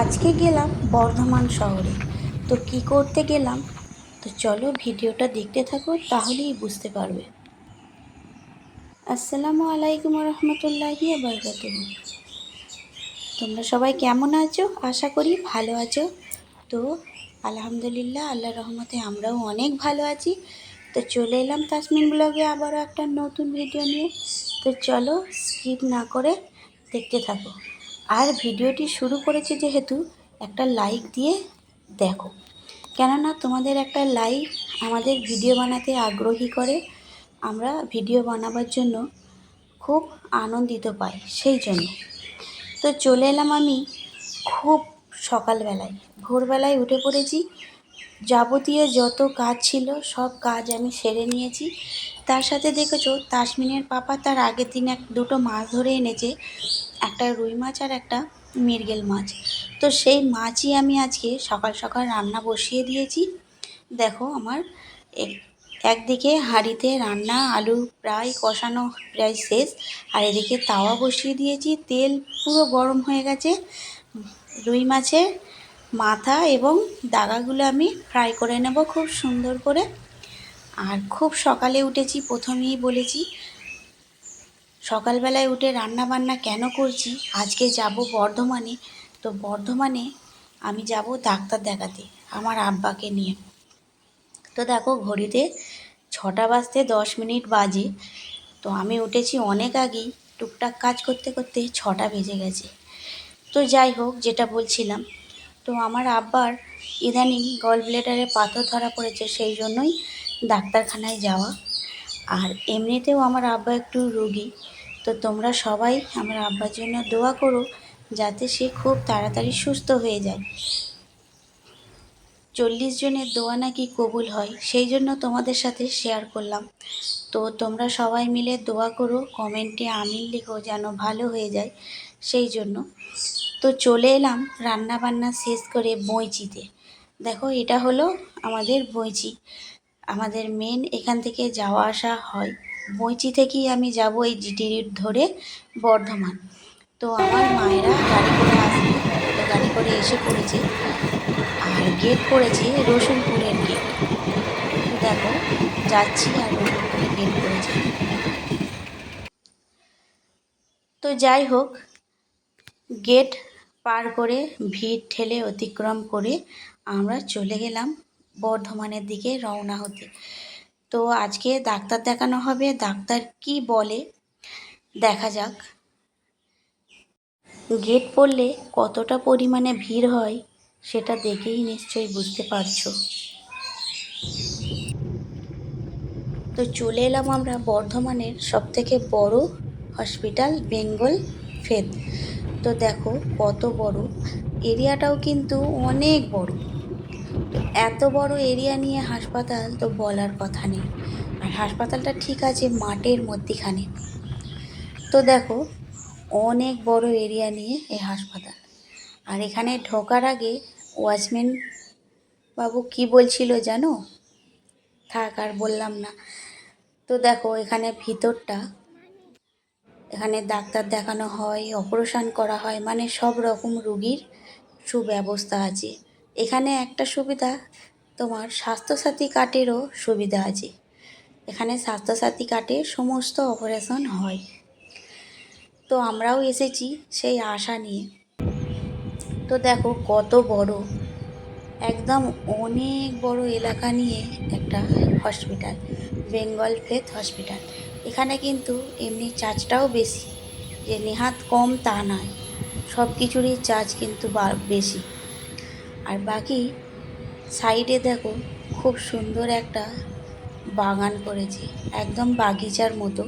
আজকে গেলাম বর্ধমান শহরে। তো কি করতে গেলাম? তো চলো ভিডিওটা দেখতে থাকো, তাহলেই বুঝতে পারবে। আসসালামু আলাইকুম রহমতুল্লাহি বরকাত তোমরা সবাই কেমন আছো? আশা করি ভালো আছো। তো আলহামদুলিল্লাহ আল্লাহ রহমতে আমরাও অনেক ভালো আছি। তো চলে এলাম তাসমিন ব্লগে আবারও একটা নতুন ভিডিও নিয়ে। তো চলো স্কিপ না করে দেখতে থাকো। আর ভিডিওটি শুরু করেছি যেহেতু একটা লাইক দিয়ে দেখো। কেননা তোমাদের একটা লাইক আমাদের ভিডিও বানাতে আগ্রহী করে, আমরা ভিডিও বানাবার জন্য খুব আনন্দিত পাই সেই জন্য। তো চলে এলাম আমি খুব সকালবেলায়। ভোরবেলায় উঠে পড়েছি। যাবতীয় যত কাজ ছিল সব কাজ আমি সেরে নিয়েছি। তার সাথে দেখেছ, তাসমিনের পাপা তার আগের দিন এক দুটো মাছ ধরে এনেছে। একটা রুই মাছ আর একটা মৃগেল মাছ। তো সেই মাছই আমি আজকে সকাল সকাল রান্না বসিয়ে দিয়েছি। দেখো আমার এক- একদিকে হাঁড়িতে রান্না, আলু প্রায় কষানো প্রায় শেষ, আর এদিকে তাওয়া বসিয়ে দিয়েছি। তেল পুরো গরম হয়ে গেছে। রুই মাছের মাথা এবং দাগাগুলো আমি ফ্রাই করে নেব খুব সুন্দর করে। আর খুব সকালে উঠেছি, প্রথমেই বলেছি সকালবেলায় উঠে রান্না বান্না কেন করছি? আজকে যাব বর্ধমানে। তো বর্ধমানে আমি যাব ডাক্তার দেখাতে, আমার আব্বাকে নিয়ে। তো দেখো, ঘড়িতে ছটা বাজতে দশ মিনিট বাজে। তো আমি উঠেছি অনেক আগেই, টুকটাক কাজ করতে করতে ছটা বেজে গেছে। তো যাই হোক, যেটা বলছিলাম, তো আমার আব্বার ইদানিং গল ব্লেডারে পাথর ধরা পড়েছে, সেই জন্যই ডাক্তারখানায় যাওয়া। আর এমনিতেও আমার আব্বা একটু রোগী। তো তোমরা সবাই আমার আব্বার জন্য দোয়া করো যাতে সে খুব তাড়াতাড়ি সুস্থ হয়ে যায়। চল্লিশ জনের দোয়া নাকি কবুল হয়, সেই জন্য তোমাদের সাথে শেয়ার করলাম। তো তোমরা সবাই মিলে দোয়া করো, কমেন্টে আমিন লিখো যেন ভালো হয়ে যায়, সেই জন্য। তো চলে এলাম রান্না বান্না শেষ করে বইচিতে। দেখো, এটা হলো আমাদের বইচি। আমাদের মেন এখান থেকে যাওয়া আসা হয়। বইচি থেকেই আমি যাব এই জিটি ধরে বর্ধমান। তো আমার মায়েরা গাড়ি করে আসবে গাড়ি করে এসে পড়েছে। আর গেট করেছে রসুনপুরের গেট দেখো, যাচ্ছি আর রসুলপুরের গেট পড়েছে। তো যাই হোক গেট পার করে ভিড় ঠেলে অতিক্রম করে আমরা চলে গেলাম বর্ধমানের দিকে রওনা হতে। তো আজকে ডাক্তার দেখানো হবে, ডাক্তার কি বলে? দেখা যাক। গেট পড়লে কতটা পরিমাণে ভিড় হয় সেটা দেখেই নিশ্চয়ই বুঝতে পারছ। তো চলে এলাম আমরা বর্ধমানের সবথেকে বড় হসপিটাল, বেঙ্গল ফেদ। তো দেখো কত বড়। এরিয়াটাও কিন্তু অনেক বড়। এত বড় এরিয়া নিয়ে হাসপাতাল তো বলার কথা নেই। আর হাসপাতালটা ঠিক আছে মাঠের মধ্যিখানে। তো দেখো, অনেক বড় এরিয়া নিয়ে এই হাসপাতাল। আর এখানে ঢোকার আগে ওয়াচম্যান বাবু কি বলছিল জানো? থাক আর বললাম না। তো দেখো, এখানে ভিতরটা, এখানে ডাক্তার দেখানো হয়, অপারেশন করা হয় মানে সব রকম রুগীর সুব্যবস্থা আছে। এখানে একটা সুবিধা, তোমার স্বাস্থ্যসাথী কার্ডেরও সুবিধা আছে। এখানে স্বাস্থ্যসাথী কার্ডে সমস্ত অপারেশন হয়। তো আমরাও এসেছি সেই আশা নিয়ে। তো দেখো কত বড়, একদম অনেক বড় এলাকা নিয়ে একটা হসপিটাল বেঙ্গল ফেথ হসপিটাল এখানে কিন্তু এমনি চার্জটাও বেশি, যে নেহাত কম তা নয়। সব কিছুরই চার্জ কিন্তু বেশি। আর বাকি সাইডে দেখো খুব সুন্দর একটা বাগান করেছে, একদম বাগিচার মতো।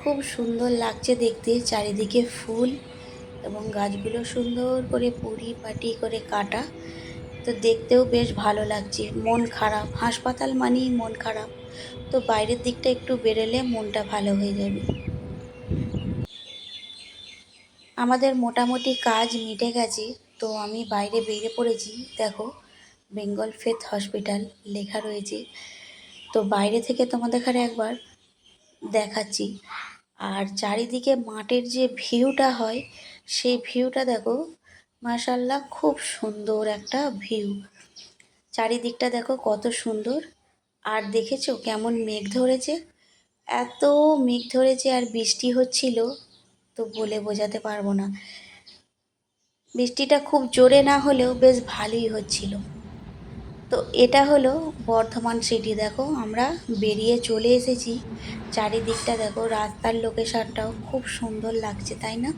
খুব সুন্দর লাগছে দেখতে, চারিদিকে ফুল এবং গাছগুলো সুন্দর করে পরিপাটি করে কাটা। তো দেখতেও বেশ ভালো লাগছে, মন খারাপ, হাসপাতাল মানেই মন খারাপ। তো বাইরের দিকটা একটু বেরোলে মনটা ভালো হয়ে যাবে। আমাদের মোটামুটি কাজ মিটে গেছে। তো আমি বাইরে বেরিয়ে পড়েছি। দেখো, বেঙ্গল ফেথ হসপিটাল লেখা রয়েছে। তো বাইরে থেকে তোমাদের এখানে একবার দেখাচ্ছি। আর চারিদিকে মাঠের যে ভিউটা হয়, সেই ভিউটা দেখো মাশাল্লাহ খুব সুন্দর একটা ভিউ। চারিদিকটা দেখো কত সুন্দর। আর দেখেছ কেমন মেঘ ধরেছে? এত মেঘ ধরেছে আর বৃষ্টি হচ্ছিল, তো বলে বোঝাতে পারব না। বৃষ্টিটা খুব জোরে না হলেও বেশ ভালোই হচ্ছিল। তো এটা হলো বর্ধমান সিটি। দেখো, আমরা বেরিয়ে চলে এসেছি। চারিদিকটা দেখো, রাস্তার লোকেশনটাও খুব সুন্দর লাগছে, তাই না?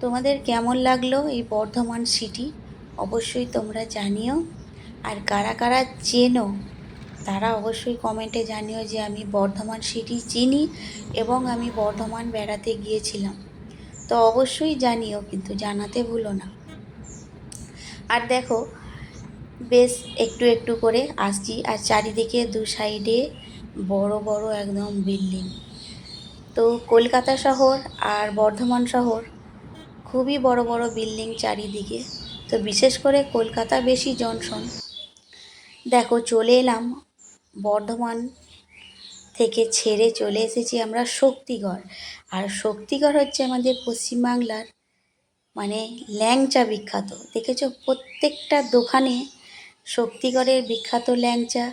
তোমাদের কেমন লাগল এই বর্ধমান সিটি? অবশ্যই তোমরা জানিও। আর কারা কারা চেনো, তারা অবশ্যই কমেন্টে জানিও যে আমি বর্ধমান সিটি চিনি এবং আমি বর্ধমান বেড়াতে গিয়েছিলাম। তো অবশ্যই জানিও, কিন্তু জানাতে ভুলো না। আর দেখো, বেশ একটু একটু করে আসছি, আর চারিদিকে দু সাইডে বড় বড় একদম বিল্ডিং। তো কলকাতা শহর আর বর্ধমান শহর খুবই বড় বড় বিল্ডিং চারিদিকে। তো বিশেষ করে কলকাতা বেশি জনসন। দেখো, চলে এলাম বর্ধমান থেকে ছেড়ে চলে এসেছি আমরা শক্তিগড়। আর শক্তিগড় হচ্ছে আমাদের পশ্চিমবাংলার মানে ল্যাংচা বিখ্যাত। দেখেছ প্রত্যেকটা দোকানে শক্তিগড়ের বিখ্যাত ল্যাংচা।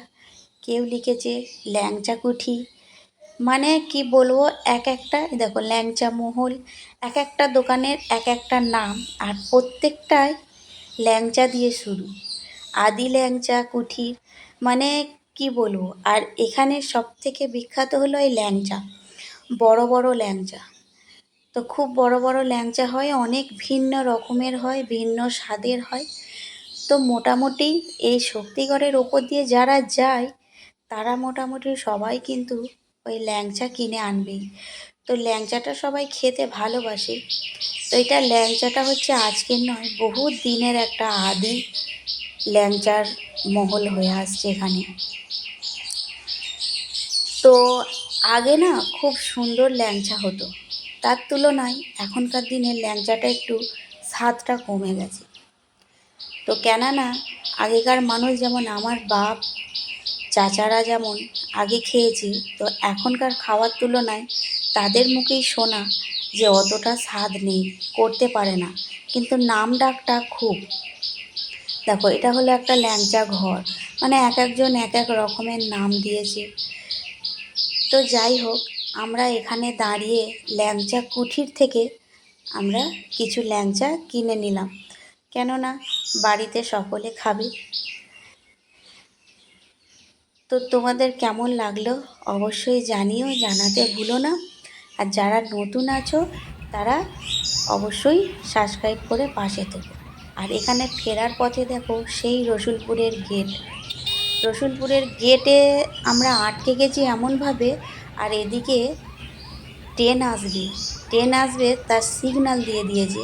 কেউ লিখেছে ল্যাংচা কুঠি। মানে কি বলব, এক একটা দেখো ল্যাংচা মহল, এক একটা দোকানের এক একটা নাম আর প্রত্যেকটায় ল্যাংচা দিয়ে শুরু। আদি ল্যাংচা কুঠির মানে কি বলব? আর এখানে সব থেকে বিখ্যাত হলো এই ল্যাংচা। বড় বড় ল্যাংচা। তো খুব বড় বড় ল্যাংচা হয়, অনেক ভিন্ন রকমের হয়, ভিন্ন স্বাদের হয়। তো মোটামুটি এই শক্তিগড়ের ওপর দিয়ে যারা যায়, তারা মোটামুটি সবাই কিন্তু ওই ল্যাংচা কিনে আনবেই। তো ল্যাংচাটা সবাই খেতে ভালোবাসে। তো এটা ল্যাংচাটা হচ্ছে আজকের নয়, বহু দিনের একটা আদি। ল্যাংচার মহল হয়ে আসছে এখানে। তো আগে না খুব সুন্দর ল্যাংচা হতো। তার তুলনায় এখনকার দিনে ল্যাংচাটা একটু স্বাদটা কমে গেছে। তো কেননা আগেকার মানুষ যেমন আমার বাপ, চাচারা যেমন আগে খেয়েছে, তো এখনকার খাওয়ার তুলনায় তাদের মুখেই শোনা যে অতটা স্বাদ নেই, করতে পারে না। কিন্তু নাম ডাকটা খুব। দেখো, এটা হলো একটা ল্যাংচা ঘর। মানে এক একজন এক এক রকমের নাম দিয়েছে। তো যাই হোক, আমরা এখানে দাঁড়িয়ে ল্যাংচা কুঠির থেকে আমরা কিছু ল্যাংচা কিনে নিলাম। কেননা বাড়িতে সকলে খাবে। তো তোমাদের কেমন লাগল অবশ্যই জানিও, জানাতে ভুলো না। আর যারা নতুন আছো, তারা অবশ্যই সাবস্ক্রাইব করে পাশে থেকো। আর এখানে ফেরার পথে দেখো সেই রসুলপুরের গেট। রসুলপুরের গেটে আমরা আটকে গেছি এমনভাবে, আর এদিকে ট্রেন আসবে। ট্রেন আসবে, তার সিগনাল দিয়ে দিয়েছে।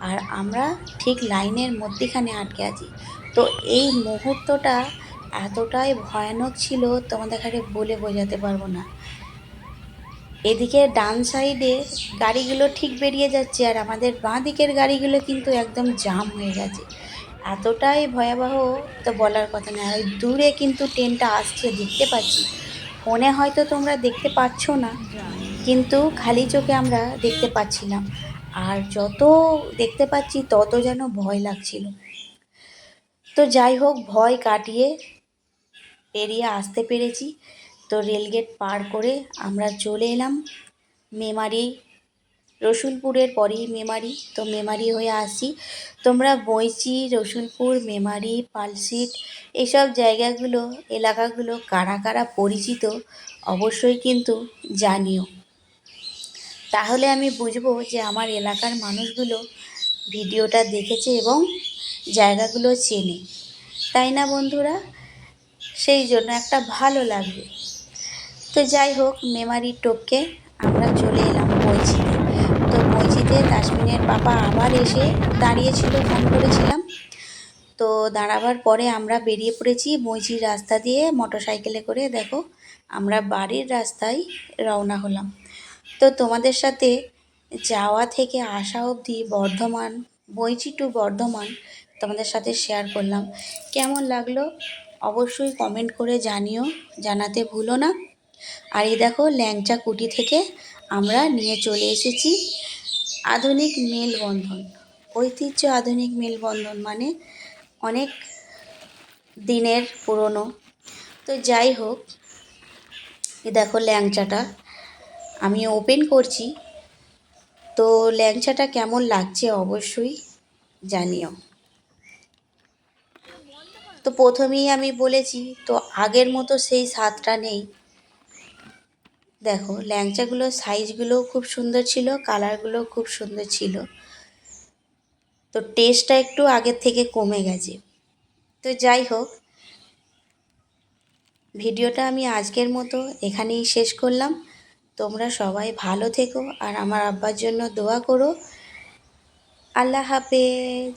আর আমরা ঠিক লাইনের মধ্যেখানে আটকে আছি। তো এই মুহূর্তটা এতটাই ভয়ানক ছিল তোমাদের বলে বোঝাতে পারব না। এদিকে ডান সাইডে গাড়িগুলো ঠিক বেরিয়ে যাচ্ছে আর আমাদের বাঁ দিকের গাড়িগুলো কিন্তু একদম জাম হয়ে গেছে। এতটাই ভয়াবহ তো বলার কথা না আর দূরে কিন্তু ট্রেনটা আসছে, দেখতে পাচ্ছি। ফোনে হয়তো তোমরা দেখতে পাচ্ছ না, কিন্তু খালি চোখে আমরা দেখতে পাচ্ছিলাম। আর যত দেখতে পাচ্ছি, তত যেন ভয় লাগছিল। তো যাই হোক, ভয় কাটিয়ে পেরিয়ে আসতে পেরেছি। তো রেলগেট পার করে আমরা চলে এলাম মেমারি, রসুলপুরের পরেই মেমারি। তো মেমারি হয়ে আসি। তোমরা বইচি, রসুলপুর, মেমারি, পালসিট এইসব জায়গাগুলো, এলাকাগুলো কারা কারা পরিচিত অবশ্যই কিন্তু জানিও। তাহলে আমি বুঝব যে আমার এলাকার মানুষগুলো ভিডিওটা দেখেছে এবং জায়গাগুলো চেনে। তাই না বন্ধুরা? সেই জন্য একটা ভালো লাগবে। তো যাই হোক মেমারি টোপকে আমরা চলে এলাম বইচিতে তো বইচিতে তাসমিনের বাবা আবার এসে দাঁড়িয়েছিল ফোন করেছিলাম। তো দাঁড়াবার পরে আমরা বেরিয়ে পড়েছি বইচির রাস্তা দিয়ে মোটর সাইকেলে করে। দেখো, আমরা বাড়ির রাস্তায় রওনা হলাম। তো তোমাদের সাথে যাওয়া থেকে আসা অবধি বর্ধমান বইচি টু বর্ধমান তোমাদের সাথে শেয়ার করলাম। কেমন লাগল? অবশ্যই কমেন্ট করে জানিও, জানাতে ভুলো না। আর এই দেখো ল্যাংচা কুটি থেকে আমরা নিয়ে চলে এসেছি আধুনিক মেলবন্ধন। ঐতিহ্য আধুনিক মেলবন্ধন মানে অনেক দিনের পুরনো। তো যাই হোক এ দেখো ল্যাংচাটা আমি ওপেন করছি। তো ল্যাংচাটা কেমন লাগছে অবশ্যই জানিও। তো প্রথমেই আমি বলেছি, তো আগের মতো সেই স্বাদটা নেই। দেখো, ল্যাংচাগুলোর সাইজগুলোও খুব সুন্দর ছিল, কালারগুলোও খুব সুন্দর ছিল। তো টেস্টটা একটু আগের থেকে কমে গেছে। তো যাই হোক, ভিডিওটা আমি আজকের মতো এখানেই শেষ করলাম। তোমরা সবাই ভালো থেকো আর আমার আব্বার জন্য দোয়া করো। আল্লাহ হাফেজ।